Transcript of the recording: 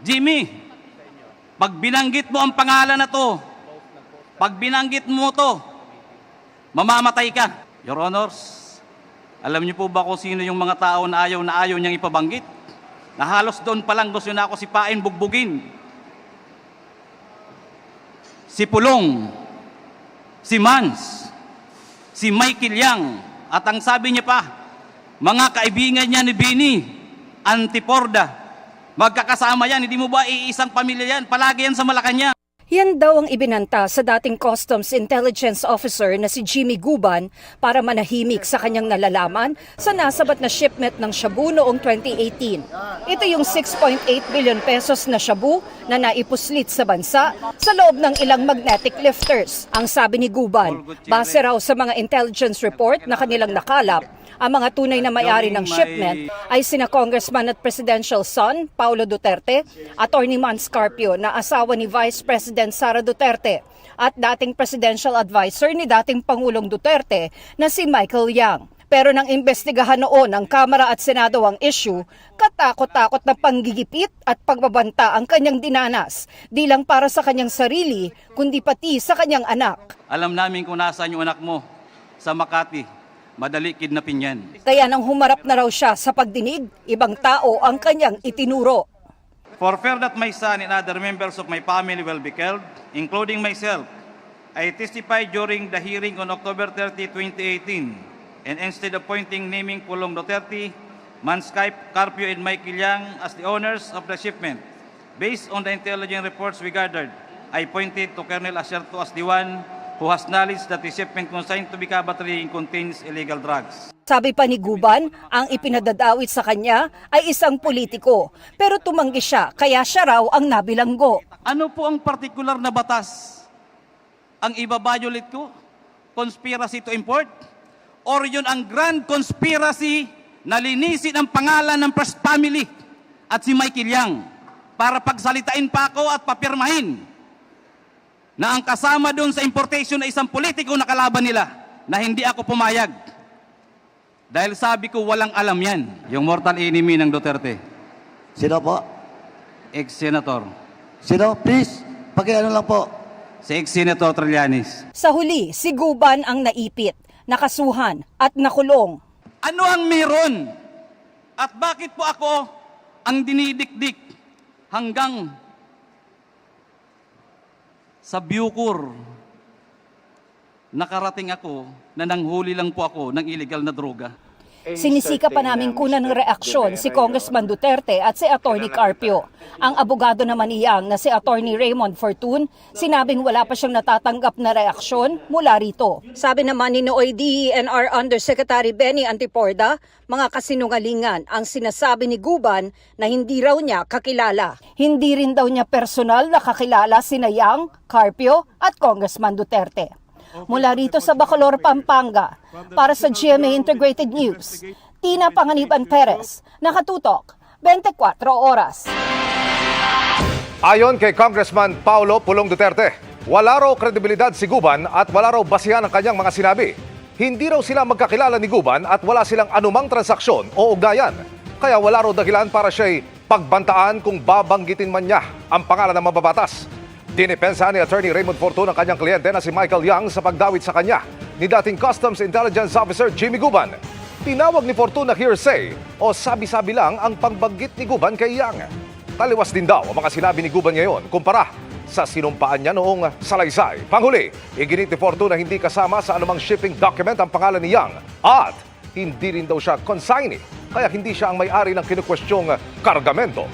Jimmy, pag binanggit mo ang pangalan na to, pag binanggit mo to, mamamatay ka. Your Honors, alam niyo po ba kung sino yung mga tao na ayaw na ayaw niyang ipabanggit? Na halos doon pa lang gusto na ako si Pain bugbugin. Si Pulong, si Mans, si Michael Yang, at ang sabi niya pa, mga kaibigan niya ni Bini, Antiporda, magkakasama yan, hindi mo ba iisang pamilya yan, palagi yan sa Malacanang. Yan daw ang ibinanta sa dating Customs Intelligence Officer na si Jimmy Guban para manahimik sa kanyang nalalaman sa nasabat na shipment ng shabu noong 2018. Ito yung 6.8 billion pesos na shabu na naipuslit sa bansa sa loob ng ilang magnetic lifters. Ang sabi ni Guban, base raw sa mga intelligence report na kanilang nakalap, ang mga tunay na may-ari ng shipment ay sina Congressman at Presidential son, Paulo Duterte, Attorney Man Scarpio na asawa ni Vice President Sara Duterte, at dating Presidential Advisor ni dating Pangulong Duterte na si Michael Yang. Pero nang imbestigahan noon ng Kamara at Senado ang issue, katakot-takot na panggigipit at pagbabanta ang kanyang dinanas, di lang para sa kanyang sarili, kundi pati sa kanyang anak. Alam namin kung nasaan yung anak mo sa Makati. Madali kidnapin yan. Kaya nang humarap na raw siya sa pagdinig, ibang tao ang kanyang itinuro. For fear that my son and other members of my family will be killed, including myself, I testified during the hearing on October 30, 2018, and instead of pointing naming Pulong Duterte, Manskype, Carpio, and Michael Yang as the owners of the shipment, based on the intelligence reports we gathered, I pointed to Colonel Acerto as the one who has knowledge that the shipment consigned to Bicabatri contains illegal drugs. Sabi pa ni Guban, ang ipinadadawit sa kanya ay isang politiko. Pero tumanggi siya, kaya siya raw ang nabilanggo. Ano po ang particular na batas ang ibabiolate ko? Conspiracy to import? Or yun ang grand conspiracy na linisin ang pangalan ng First Family at si Michael Yang para pagsalitain pa ako at papirmahin na ang kasama doon sa importation na isang politiko na kalaban nila na hindi ako pumayag. Dahil sabi ko walang alam yan, yung mortal enemy ng Duterte, Sino po? ex-senator, Sino? Please, pakiano lang po. si ex-senator Trillanes. Sa huli, si Guban ang naipit, nakasuhan at nakulong. Ano ang meron? At bakit po ako ang dinidikdik hanggang sa Bucor? Nakarating ako na nanghuli lang po ako ng illegal na droga. Sinisika pa namin kunan ng reaksyon si Congressman Duterte at si Attorney Carpio. Ang abogado naman niyang na si Attorney Raymond Fortun, sinabing wala pa siyang natatanggap na reaksyon mula rito. Sabi naman ni Nooy DENR Undersecretary Benny Antiporda, mga kasinungalingan ang sinasabi ni Guban na hindi raw niya kakilala. Hindi rin daw niya personal na kakilala sina Yang, Carpio at Congressman Duterte. Mula rito sa Bacolor, Pampanga, para sa GMA Integrated News, Tina Panganiban Perez, nakatutok, 24 oras. Ayon kay Congressman Paulo Pulong Duterte, wala raw kredibilidad si Guban at wala raw basihan ang kanyang mga sinabi. Hindi raw sila magkakilala ni Guban at wala silang anumang transaksyon o ugnayan. Kaya wala raw dahilan para siya'y pagbantaan kung babanggitin man niya ang pangalan ng mababatas. Dinipensa ni Attorney Raymond Fortun ang kanyang kliyente na si Michael Yang sa pagdawit sa kanya ni dating Customs Intelligence Officer Jimmy Guban. Tinawag ni Fortun na hearsay o sabi-sabi lang ang pagbanggit ni Guban kay Yang. Taliwas din daw ang mga sinabi ni Guban ngayon kumpara sa sinumpaan niya noong salaysay. Panghuli, iginit ni Fortun na hindi kasama sa anumang shipping document ang pangalan ni Yang at hindi rin daw siya consignee kaya hindi siya ang may-ari ng kinukwestiyong kargamento.